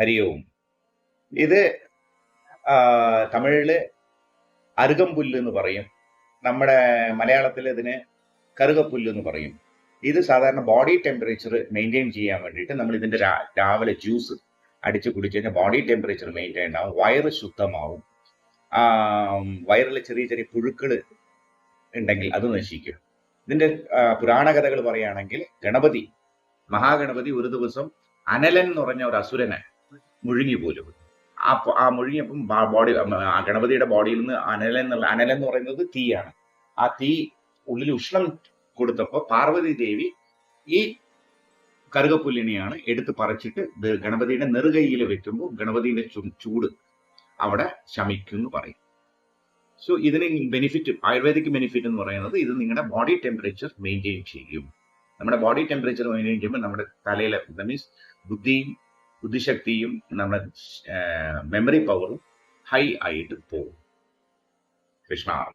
ഹരിയവും. ഇത് തമിഴിൽ അരുകംപുല്ല് എന്ന് പറയും. നമ്മുടെ മലയാളത്തിൽ ഇതിന് കറുകപ്പുല്ല് എന്ന് പറയും. ഇത് സാധാരണ ബോഡി ടെമ്പറേച്ചർ മെയിന്റെയിൻ ചെയ്യാൻ വേണ്ടിയിട്ട് നമ്മൾ ഇതിന്റെ രാവിലെ ജ്യൂസ് അടിച്ച് കുടിച്ചു കഴിഞ്ഞാൽ ബോഡി ടെമ്പറേച്ചർ മെയിന്റെയിൻ ആവും വയറ് ശുദ്ധമാവും. വയറിൽ ചെറിയ ചെറിയ പുഴുക്കൾ ഉണ്ടെങ്കിൽ അത് നശിക്കും. ഇതിന്റെ പുരാണ കഥകൾ പറയുകയാണെങ്കിൽ ഗണപതി മഹാഗണപതി ഒരു ദിവസം അനലൻ എന്ന് പറഞ്ഞ ഒരു അസുരനെ മുഴുങ്ങി പോലും ആ ആ മുഴുങ്ങിയപ്പം ബോഡി ഗണപതിയുടെ ബോഡിയിൽ നിന്ന് അനലൻ എന്നുള്ള അനലൻ എന്ന് പറയുന്നത് തീയാണ്. ആ തീ ഉള്ളിൽ ഉഷ്ണം കൊടുത്തപ്പോൾ പാർവതി ദേവി ഈ കറുകപ്പുല്ലിനെയാണ് എടുത്ത് പറിച്ചിട്ട് ഗണപതിയുടെ നെറുകയിൽ വെക്കുമ്പോൾ ഗണപതിയുടെ ചൂട് അവിടെ ശമിക്കും എന്ന് പറയും. സോ ഇതിന് ബെനിഫിറ്റ് ആയുർവേദിക് ബെനിഫിറ്റ് എന്ന് പറയുന്നത് ഇത് നിങ്ങളുടെ ബോഡി ടെമ്പറേച്ചർ മെയിന്റെയിൻ ചെയ്യും. നമ്മുടെ ബോഡി ടെമ്പറേച്ചർ മെയിന്റെയിൻ ചെയ്യുമ്പോൾ നമ്മുടെ തലയിലെ മീൻസ് ബുദ്ധിയും ബുദ്ധിശക്തിയും നമ്മുടെ മെമ്മറി പവറും ഹൈ ആയിട്ട് പോകും. കൃഷ്ണ.